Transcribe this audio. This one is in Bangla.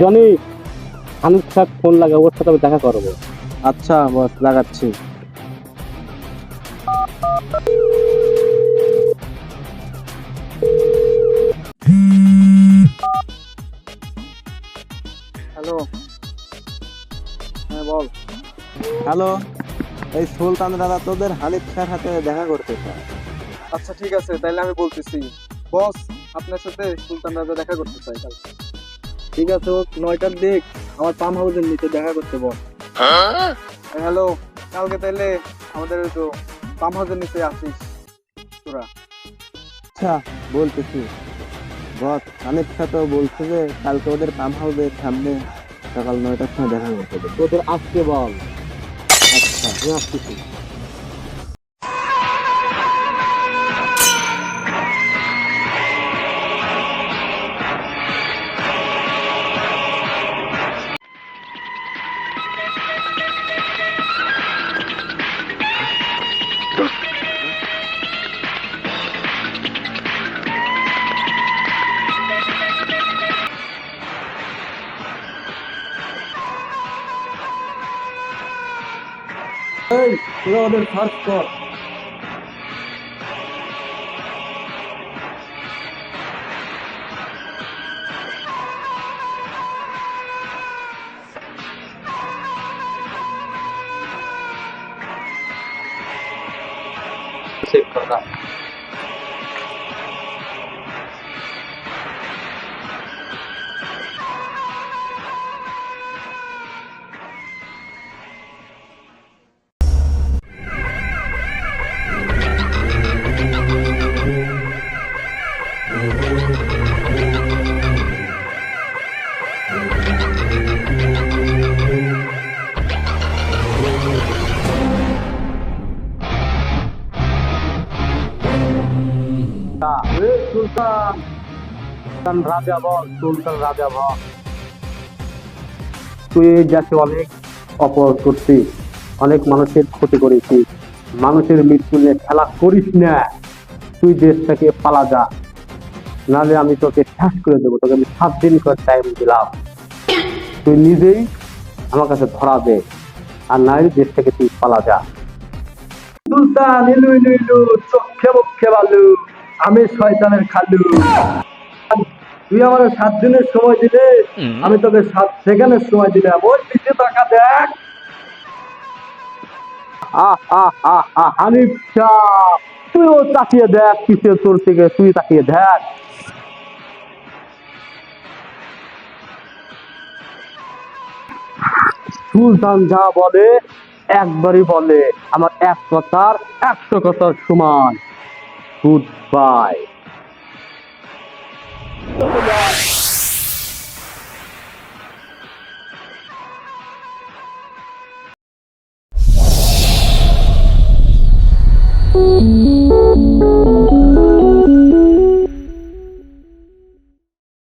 জনি হানিফ স্যার ফোন লাগে ওর সাথে আমি দেখা করব। আচ্ছা বস লাগাচ্ছি। হ্যালো। হ্যাঁ বল। হ্যালো এই সুলতান দাদা তোদের হানিফ স্যার হাতে দেখা করতে চায়। আচ্ছা ঠিক আছে তাহলে আমি বলতেছি। বস আপনার সাথে সুলতান রাজা দেখা করতে চাই কালকে। ঠিক আছে ও নয়টার দিক। আমার পাম হাউসের নিচে দেখা করতে বল। হ্যালো কালকে তাহলে আমাদের ওই তো পাম হাউসের নিচে আসিস তোরা। আচ্ছা বলতেছি। বস স্যার তো বলছে যে কালকে ওদের পাম হাউসের সামনে সকাল নয়টার সময় দেখা করতে তোদের আজকে বল। আচ্ছা আমি আসতেছি। এই তোরা ওদের সার্চ কর করা সুলতান। সুলতান রাজা বল, সুলতান রাজা বল। তুই দেশে অনেক করছিস অনেক মানুষের ক্ষতি করেছিস। মানুষের মৃত্যু নিয়ে খেলা করিস না। তুই দেশ থেকে পালা যা। আমি তোকে শেষ করে দেবো। তোকে আমি সাত দিন করে টাইম দিলাম। তুই নিজেই আমার কাছে ধরা দে। আর নাহলে দেশ থেকে তুই পালা যা। সুলতান ইলু ইলু ইলু মুখে বালু। আমি শয়তানের খালু। তুই আমার সাত দিনের সময় দিলে আমি তোকে সাত সেকেন্ডের সময় দিলাম। ওই পিছিয়ে টাকা দেখ। হানিফ শাহ তুইও তাকিয়ে দেখ পিছিয়ে তোর থেকে তুই তাকিয়ে দেখ। সুলতান যা বলে একবারই বলে। আমার এক কথার একশো কথার সমান। Goodbye.